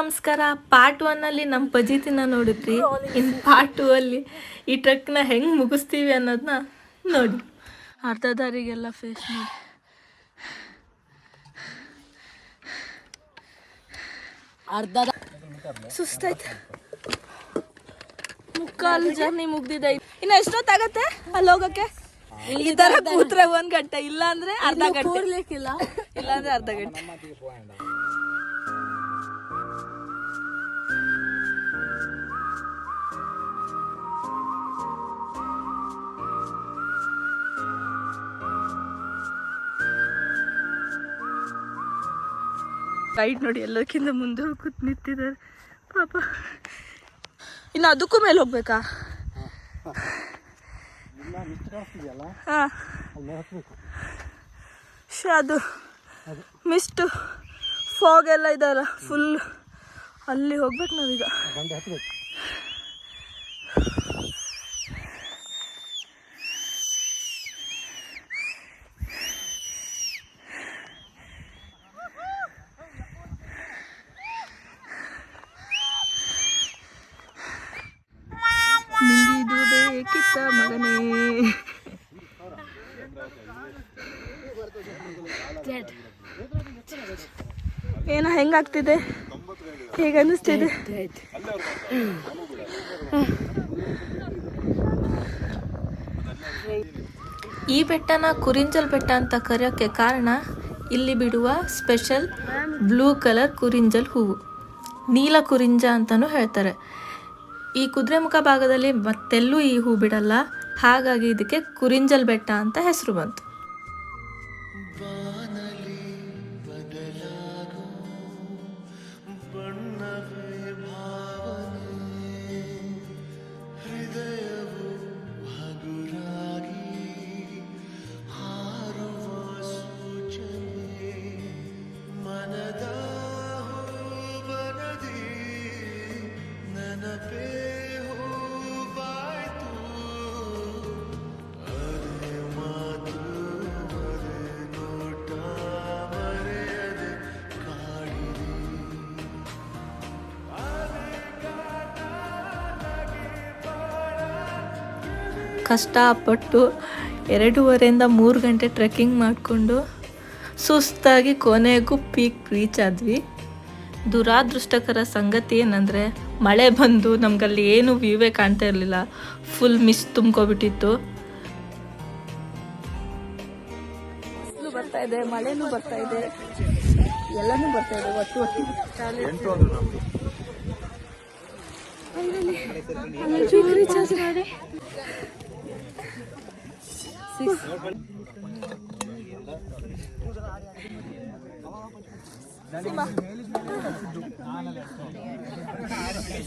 ನಮಸ್ಕಾರ. Part one ಅಲ್ಲಿ ನಮ್ಮ ಪಜಿತಿನ ನೋಡಿದ್ರಿ? ಇನ್ ಪಾರ್ಟ್ ಟೂ ಅಲ್ಲಿ ಈ ಟ್ರಕ್ನ ಹೆಂಗ್ ಮುಗಿಸ್ತೀವಿ ಅನ್ನೋದನ್ನ ನೋಡಿ. ಅರ್ಧ ದಾರಿಗೆಲ್ಲ ಫೇಸ್ ಮಾಡಿ. ಅರ್ಧ ಸುಸ್ತಾಯ್ತು. ಮುಕ್ಕಾಲು ಜರ್ನಿ ಮುಗ್ದಿದೆ. ಇನ್ನು ಎಷ್ಟೊತ್ತಾಗತ್ತೆ ಅಲ್ಲಿ ಹೋಗಕ್ಕೆ? ಈ ತರ ಕೂತ್ರೆ ಒಂದ್ ಗಂಟೆ ಇಲ್ಲ ಅಂದ್ರೆ ಅರ್ಧ ಗಂಟೆ. ಇಲ್ಲ ಅಂದ್ರೆ ಅರ್ಧ ಗಂಟೆ. ಗೈಡ್ ನೋಡಿ ಎಲ್ಲಕ್ಕಿಂತ ಮುಂದೆ ಕೂತ್ ನಿಂತಿದ್ದಾರೆ. ಪಾಪ. ಇನ್ನು ಅದಕ್ಕೂ ಮೇಲೆ ಹೋಗ್ಬೇಕಾ? ಅದು ಮಿಸ್ಟ್ ಫಾಗ್ ಎಲ್ಲ ಇದಲ್ಲ ಫುಲ್ ಅಲ್ಲಿ ಹೋಗ್ಬೇಕು ನಾವೀಗ. ಬೇಕಿತ್ತ ಮಗನೇ. ಏನೋ ಹೆಂಗಾಗ್ತಿದೆ? ಹೇಗೆ ಅನ್ನಿಸ್ತಿದೆ ಈ ಬೆಟ್ಟನ ಕುರಿಂಜಲ್ ಬೆಟ್ಟ ಅಂತ ಕರೆಯೋಕ್ಕೆ ಕಾರಣ ಇಲ್ಲಿ ಬಿಡುವ ಸ್ಪೆಷಲ್ ಬ್ಲೂ ಕಲರ್ ಕುರಿಂಜಲ್ ಹೂವು. ನೀಲ ಕುರಿಂಜ ಅಂತಲೂ ಹೇಳ್ತಾರೆ. ಈ ಕುದುರೆಮುಖ ಭಾಗದಲ್ಲಿ ಮತ್ತೆಲ್ಲೂ ಈ ಹೂ ಬಿಡಲ್ಲ. ಹಾಗಾಗಿ ಇದಕ್ಕೆ ಕುರಿಂಜಲ್ ಬೆಟ್ಟ ಅಂತ ಹೆಸರು ಬಂತು. ಕಷ್ಟಪಟ್ಟು ಎರಡೂವರೆಯಿಂದ ಮೂರು ಗಂಟೆ ಟ್ರೆಕ್ಕಿಂಗ್ ಮಾಡಿಕೊಂಡು ಸುಸ್ತಾಗಿ ಕೊನೆಗೂ ಪೀಕ್ ರೀಚ್ ಆದ್ವಿ. ದುರಾದೃಷ್ಟಕರ ಸಂಗತಿ ಏನಂದರೆ ಮಳೆ ಬಂದು ನಮಗಲ್ಲಿ ಏನು ವ್ಯೂವೇ ಕಾಣ್ತಾ ಇರಲಿಲ್ಲ. ಫುಲ್ ಮಿಸ್ ತುಂಬ್ಕೊಬಿಟ್ಟಿತ್ತು. ಬರ್ತಾ ಇದೆ ಮಳೆನೂ ಬರ್ತಾ ಇದೆ. ಎಲ್ಲನೂ ಬರ್ತಾ ಇದೆ ಒಟ್ಟು ಒಟ್ಟು. ಮಾಡಿ. It's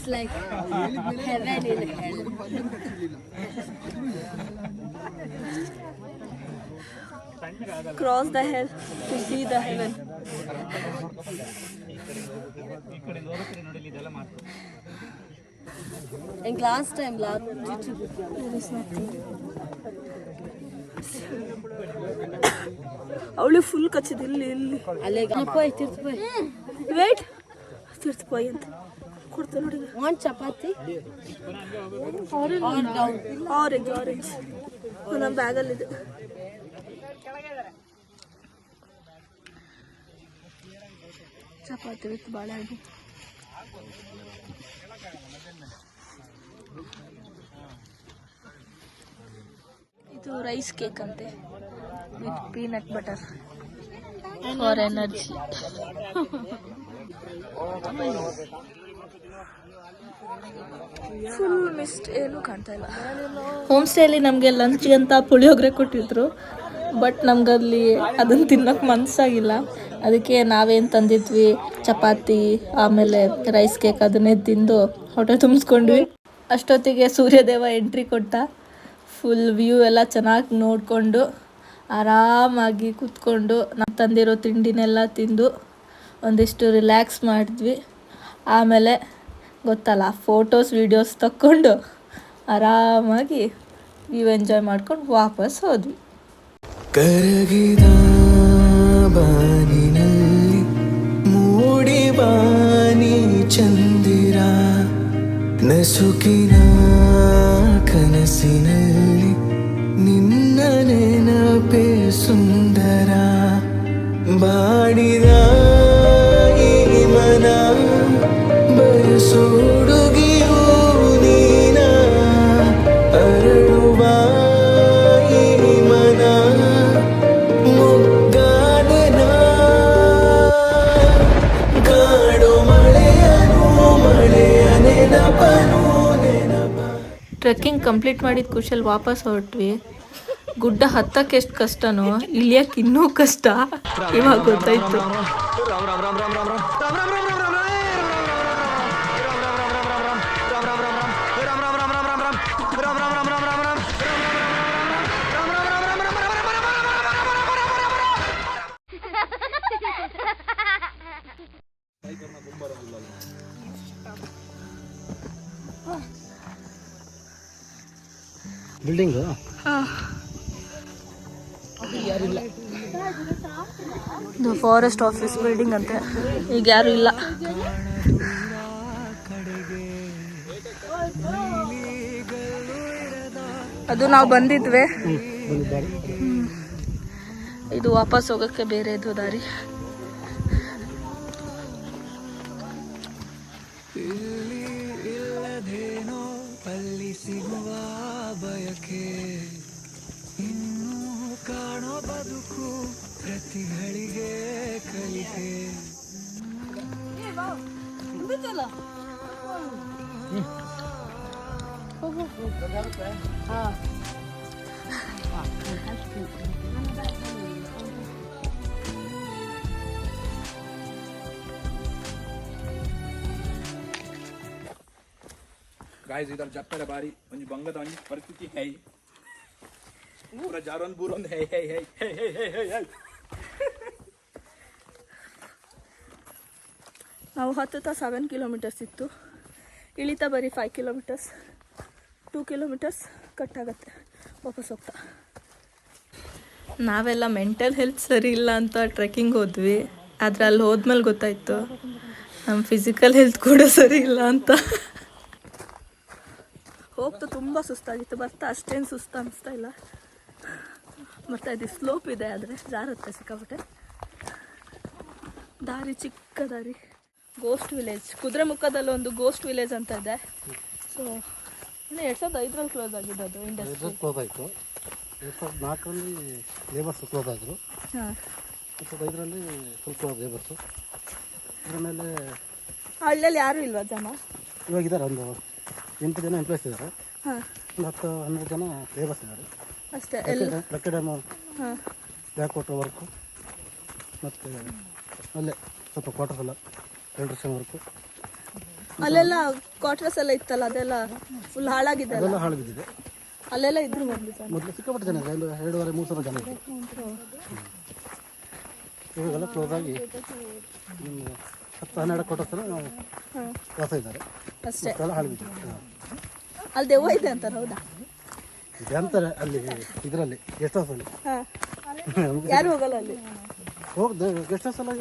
like heaven in hell. cross the hell to see the heaven. And last time, last is nothing. ಅವಳು ಫುಲ್ ಕಚ್ಚಿದ ಇಲ್ಲಿ ಇಲ್ಲಿ ಅಲ್ಲೇ ತಿರ್ಪೋಯ್ ತಿರ್ಪೋಯ್ ವೇಟ್ ತಿರ್ಸ್ಪೋಯ್ ಅಂತ ಕೊಡ್ತೇವೆ ನೋಡಿ one chapati or down orange orange ನಮ್ಮ ಬ್ಯಾಗಲ್ಲಿದೆ ಚಪಾತಿ ವಿತ್ ಬಾಳೆಹಣ್ಣು ಇದು ರೈಸ್ ಕೇಕ್ ಅಂತೆ with peanut butter for energy full mist ಏನು ಕಾಣ್ತಾ ಇಲ್ಲ. ಹೋಮ್ ಸ್ಟೇಲಿ ನಮಗೆ ಲಂಚ್ ಅಂತ ಪುಳಿಯೋಗರೆ ಕೊಟ್ಟಿದ್ರು ಬಟ್ ನಮ್ಗಲ್ಲಿ ಅದನ್ನು ತಿನ್ನೋಕೆ ಮನಸ್ಸಾಗಿಲ್ಲ ಅದಕ್ಕೆ ನಾವೇನು ತಂದಿದ್ವಿ? ಚಪಾತಿ ಆಮೇಲೆ ರೈಸ್ ಕೇಕ್ ಅದನ್ನೇ ತಿಂದು ಹೊಟ್ಟೆ ತುಂಬಿಸ್ಕೊಂಡ್ವಿ. ಅಷ್ಟೊತ್ತಿಗೆ ಸೂರ್ಯದೇವ ಎಂಟ್ರಿ ಕೊಟ್ಟ. ಫುಲ್ ವ್ಯೂ ಎಲ್ಲ ಚೆನ್ನಾಗಿ ನೋಡಿಕೊಂಡು ಆರಾಮಾಗಿ ಕೂತ್ಕೊಂಡು ನಮ್ಮ ತಂದಿರೋ ತಿಂಡಿನೆಲ್ಲ ತಿಂದು ಒಂದಿಷ್ಟು ರಿಲ್ಯಾಕ್ಸ್ ಮಾಡಿದ್ವಿ. ಆಮೇಲೆ ಗೊತ್ತಲ್ಲ ಫೋಟೋಸ್ ವೀಡಿಯೋಸ್ ತಕ್ಕೊಂಡು ಆರಾಮಾಗಿ ವ್ಯೂ ಎಂಜಾಯ್ ಮಾಡ್ಕೊಂಡು ವಾಪಸ್ ಹೋದ್ವಿ. ಚಂದಿರ ನಸುಕಿನ ಕನಸಿನಲ್ಲಿ ಸುಂದರ ಬಾಡಿದ ಮನ ಬಯಸೋಡುಗಿಯೂ ನೀನ, ಅರಳುವ ಮನ ಮುಗ್ಗಾದನ ಕಾಡು ಮಳೆಯನು ಮಳೆಯ ನೆನಪನು ನೆನಪ. ಟ್ರೆಕ್ಕಿಂಗ್ ಕಂಪ್ಲೀಟ್ ಮಾಡಿದ ಕುಶಲ್ ವಾಪಸ್ ಹೊರಟ್ವಿ. ಗುಡ್ಡ ಹತ್ತಕ್ಕೆ ಎಷ್ಟು ಕಷ್ಟನೋ ಇಳಿಯಕ್ಕೆ ಇನ್ನೂ ಕಷ್ಟ. ಇವಾಗ ಗೊತ್ತಾಯ್ತು. ಬಿಲ್ಡಿಂಗು ಇದು ಫಾರೆಸ್ಟ್ ಆಫೀಸ್ ಬಿಲ್ಡಿಂಗ್ ಅಂತೆ. ಈಗ ಯಾರು ಇಲ್ಲ. ಅದು ನಾವು ಬಂದಿದ್ವಿ. ಇದು ವಾಪಸ್ ಹೋಗಕ್ಕೆ ಬೇರೆ ಇದು ದಾರಿ. ಸಿಗುವ ಬಯಕೆ. ಬದುಕು ಪ್ರತಿ ಘಳಿಗೆ ಕಲಿಕೆ गायज इथं जप्प्याला बारी म्हणजे बंगतांची परिस्थिती ही। Mura Jaron Buron. Hey, ನಾವು ಹತ್ತುತ್ತಾ ಸೆವೆನ್ ಕಿಲೋಮೀಟರ್ಸ್ ಇತ್ತು. ಇಳಿತಾ ಬರೀ five kilometres two kilometres cut ಆಗುತ್ತೆ. ವಾಪಸ್ ಹೋಗ್ತಾ. ನಾವೆಲ್ಲ ಮೆಂಟಲ್ ಹೆಲ್ತ್ ಸರಿ ಇಲ್ಲ ಅಂತ ಟ್ರೆಕ್ಕಿಂಗ್ ಹೋದ್ವಿ. ಆದರೆ ಅಲ್ಲಿ ಹೋದ್ಮೇಲೆ ಗೊತ್ತಾಯಿತು. ನಮ್ಮ ಫಿಸಿಕಲ್ ಹೆಲ್ತ್ ಕೂಡ ಸರಿ ಇಲ್ಲ ಅಂತ. ಹೋಗ್ತಾ ತುಂಬ ಸುಸ್ತಾಗಿತ್ತು. ಬರ್ತಾ ಅಷ್ಟೇನು ಸುಸ್ತು ಅನಿಸ್ತಾ ಇಲ್ಲ. ಮತ್ತು ಅದು ಸ್ಲೋಪ್ ಇದೆ ಆದರೆ ಜಾರತ್ತೆ ಸಿಕ್ಕಾಪಟ್ಟೆ. ದಾರಿ ಚಿಕ್ಕ ದಾರಿ. ಗೋಸ್ಟ್ ವಿಲೇಜ್ ಕುದುರೆಮುಖದಲ್ಲಿ ಒಂದು ಗೋಸ್ಟ್ ವಿಲೇಜ್ ಅಂತ ಇದೆ. ಸೊ ಇನ್ನು ಎರಡು ಸಾವಿರದ ಐದರಲ್ಲಿ ಕ್ಲೋಸ್ ಆಗಿದೆ ಅದು ಇಂಡಸ್ಟ್ರಿ ಕ್ಲೋಸ್ ಆಯಿತು. ಎರಡು ಸಾವಿರದ ನಾಲ್ಕರಲ್ಲಿ ಲೇಬರ್ಸ್ ಕ್ಲೋಸ್ ಆದರು. ಹಾಂ. ಎರಡು ಸಾವಿರದ ಐದರಲ್ಲಿ ಫುಲ್ ಕ್ಲೋಸ್ ಲೇಬರ್ಸು ಅದ್ರ ಮೇಲೆ ಹಳ್ಳಿಯಲ್ಲಿ ಯಾರೂ ಇಲ್ವಾ ಜನ? ಇವಾಗಿದ್ದಾರೆ ಒಂದು ಎಂಟು ಜನ ಎಂಪ್ಲಾಯ್ಸ್ ಇದ್ದಾರೆ. ಹಾಂ. ಒಂದು ಹತ್ತು ಹನ್ನೆರಡು ಜನ ಲೇಬರ್ಸ್ ಇದ್ದಾರೆ. ಅಷ್ಟೇ ಎಲ್ಲ? ಲೆಕ್ಕ ಡ್ಯಾಮು ಹಾಂ. ಬ್ಯಾಕ್ ವಾಟರ್ ವರ್ಕು ಮತ್ತು ಅಲ್ಲೇ ಸ್ವಲ್ಪ ಕ್ವಾಟರ್ಸ್ ಎಲ್ಲ ಎಲೆಕ್ಟ್ರಿಷನ್ ವರ್ಕು ಅಲ್ಲೆಲ್ಲ ಕ್ವಾರ್ಟರ್ಸ್ ಎಲ್ಲ ಇತ್ತಲ್ಲ ಅದೆಲ್ಲ ಫುಲ್ ಹಾಳಾಗಿದೆ ಅದೆಲ್ಲ ಹಾಳು ಬಿದ್ದಿದೆ ಅಲ್ಲೆಲ್ಲ ಇದ್ರು ಮೊದಲು ಮೊದಲು ಸಿಕ್ಕಾಪಟ್ಟೆ ಜನ ಇದೆ ಒಂದು ಎರಡೂವರೆ ಮೂರು ಸಾವಿರ ಜನ ಇದೆ ಇವಾಗೆಲ್ಲ ಕ್ಲೋಸ್ ಆಗಿ ಹತ್ತು ಹನ್ನೆರಡು ಕ್ವಾರ್ಟರ್ಸ್ ಎಲ್ಲ ವಾಸ ಇದ್ದಾರೆ. ಅಷ್ಟೇ. ಹಾಳು ಬಿದ್ದಿದೆ ಅಲ್ಲಿ ದೆವ್ವ ಇದೆ ಅಂತಾರೆ ಹೌದಾ? ಇದೆ. ಅಂತಾರೆ ಅಲ್ಲಿ ಇದರಲ್ಲಿ ಗೆಸ್ಟ್ ಹೌಸಲ್ಲಿ ಯಾರು ಹೋಗಲ್ಲ ಅಲ್ಲಿ? ಹೋಗ್ದು ಗೆಸ್ಟ್ ಹೌಸ್ ಎಲ್ಲ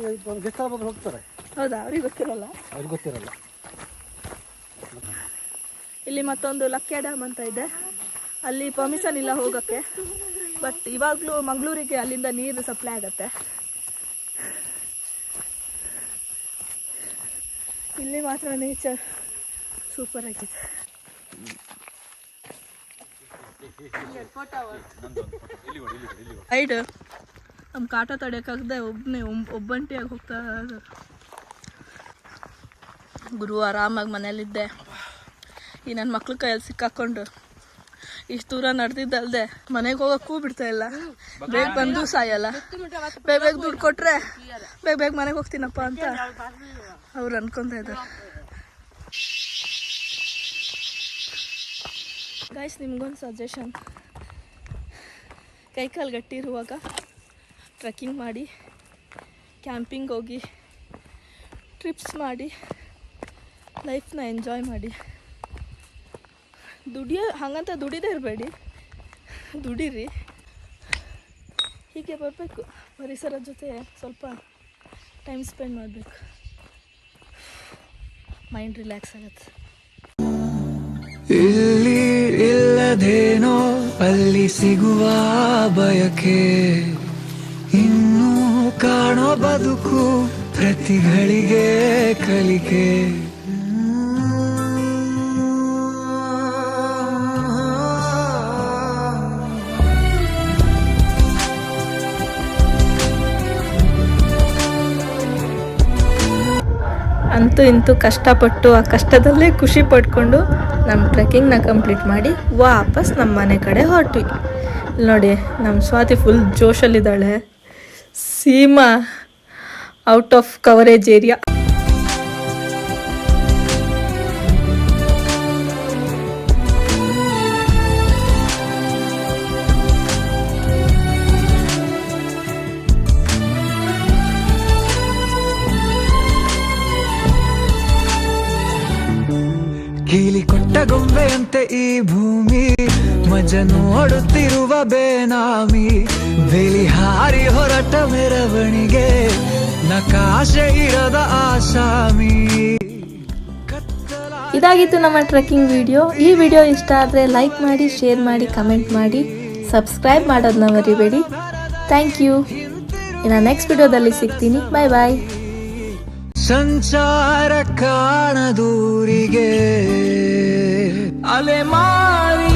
ಗೆಸ್ಟ್ ಹೌಸ್ ಬಂದು ಹೋಗ್ತಾರೆ. ಹೌದಾ? ಅವ್ರಿಗೆ ಗೊತ್ತಿರಲ್ಲ? ಅವ್ರಿಗೆ ಗೊತ್ತಿರಲ್ಲ. ಇಲ್ಲಿ ಮತ್ತೊಂದು ಲಕ್ಕೆ ಡ್ಯಾಮ್ ಅಂತ ಇದೆ. ಅಲ್ಲಿ ಪರ್ಮಿಷನ್ ಇಲ್ಲ ಹೋಗೋಕ್ಕೆ. ಬಟ್ ಇವಾಗಲೂ ಮಂಗಳೂರಿಗೆ ಅಲ್ಲಿಂದ ನೀರು ಸಪ್ಲೈ ಆಗತ್ತೆ. ಇಲ್ಲಿ ಮಾತ್ರ ನೇಚರ್ ಸೂಪರ್ ಆಗಿದೆ. ಸೈಡ್ ನಮ್ಮ ಕಾಟ ತಡೆಯೋಕ್ಕಾಗದೆ ಒಬ್ಬನೇ ಒಬ್ಬಂಟಿಯಾಗಿ ಹೋಗ್ತಾ. ಗುರು ಆರಾಮಾಗಿ ಮನೇಲಿದ್ದೆ ಈ ನನ್ನ ಮಕ್ಳ ಕೈಯಲ್ಲಿ ಸಿಕ್ಕಾಕೊಂಡು ಇಷ್ಟು ದೂರ ನಡೆದಿದ್ದಲ್ದೆ ಮನೆಗೆ ಹೋಗೋಕ್ಕೂ ಬಿಡ್ತಾ ಇಲ್ಲ. ಬೇಗ ಬಂದು ಸಾಯಲ್ಲ. ಬೇಗ ಬೇಗ ದುಡ್ಡು ಕೊಟ್ರೆ ಬೇಗ ಬೇಗ ಮನೆಗೆ ಹೋಗ್ತೀನಪ್ಪ ಅಂತ ಅವ್ರು ಅನ್ಕೊಂತ ಇದ್ದಾರೆ ಗಾಯ್ಸ್ ನಿಮ್ಗೊಂದು ಸಜೆಷನ್ ಕೈಕಾಲು ಗಟ್ಟಿ ಇರುವಾಗ ಟ್ರೆಕ್ಕಿಂಗ್ ಮಾಡಿ ಕ್ಯಾಂಪಿಂಗ್ ಹೋಗಿ ಟ್ರಿಪ್ಸ್ ಮಾಡಿ ಲೈಫ್ನ ಎಂಜಾಯ್ ಮಾಡಿ. ದುಡಿಯೋ, ಹಾಗಂತ ದುಡಿದೇ ಇರಬೇಡಿ. ದುಡೀರಿ. ಹೀಗೆ ಬರಬೇಕು. ಪರಿಸರ ಜೊತೆ ಸ್ವಲ್ಪ ಟೈಮ್ ಸ್ಪೆಂಡ್ ಮಾಡಬೇಕು. ಮೈಂಡ್ ರಿಲ್ಯಾಕ್ಸ್ ಆಗುತ್ತೆ. ಇಲ್ಲದೇನೋ ಅಲ್ಲಿ ಸಿಗುವ ಬಯಕೆ. ಇನ್ನೂ ಕಾಣೋ ಬದುಕು ಪ್ರತಿಗಳಿಗೆ ಕಲಿಕೆ. ಅಂತೂ ಇಂತೂ ಕಷ್ಟಪಟ್ಟು ಆ ಕಷ್ಟದಲ್ಲೇ ಖುಷಿ ಪಟ್ಕೊಂಡು ನಮ್ಮ ಟ್ರೆಕ್ಕಿಂಗ್ನ ಕಂಪ್ಲೀಟ್ ಮಾಡಿ ವಾಪಸ್ ನಮ್ಮ ಮನೆ ಕಡೆ ಹೊರಟ್ವಿ. ನೋಡಿ, ನಮ್ಮ Swathi full ಜೋಶಲ್ಲಿದ್ದಾಳೆ. Seema out of coverage area ಗೊಂಬೆಯಂತೆ ಈ ಭೂಮಿ ಮಜ ನೋಡುತ್ತಿರುವ ಬೇನಾಮಿ ಬೇಲಿ ಹಾರಿ ಹೊರಟ ಮೆರವಣಿಗೆ ನಕಾಶೆ ಇರದ ಆಸಾಮಿ. ಇದಾಗಿತ್ತು ನಮ್ಮ ಟ್ರೆಕ್ಕಿಂಗ್ ವಿಡಿಯೋ. ಈ ವಿಡಿಯೋ ಇಷ್ಟ ಆದರೆ ಲೈಕ್ ಮಾಡಿ ಶೇರ್ ಮಾಡಿ ಕಮೆಂಟ್ ಮಾಡಿ. ಸಬ್ಸ್ಕ್ರೈಬ್ ಮಾಡೋದನ್ನ ಮರಿಬೇಡಿ. ಥ್ಯಾಂಕ್ ಯು ಇನ್ನು ನೆಕ್ಸ್ಟ್ ವಿಡಿಯೋದಲ್ಲಿ ಸಿಗ್ತೀನಿ. ಬಾಯ್ ಬಾಯ್ ಸಂಚಾರ ಕಾಣದೂರಿಗೆ. Alemari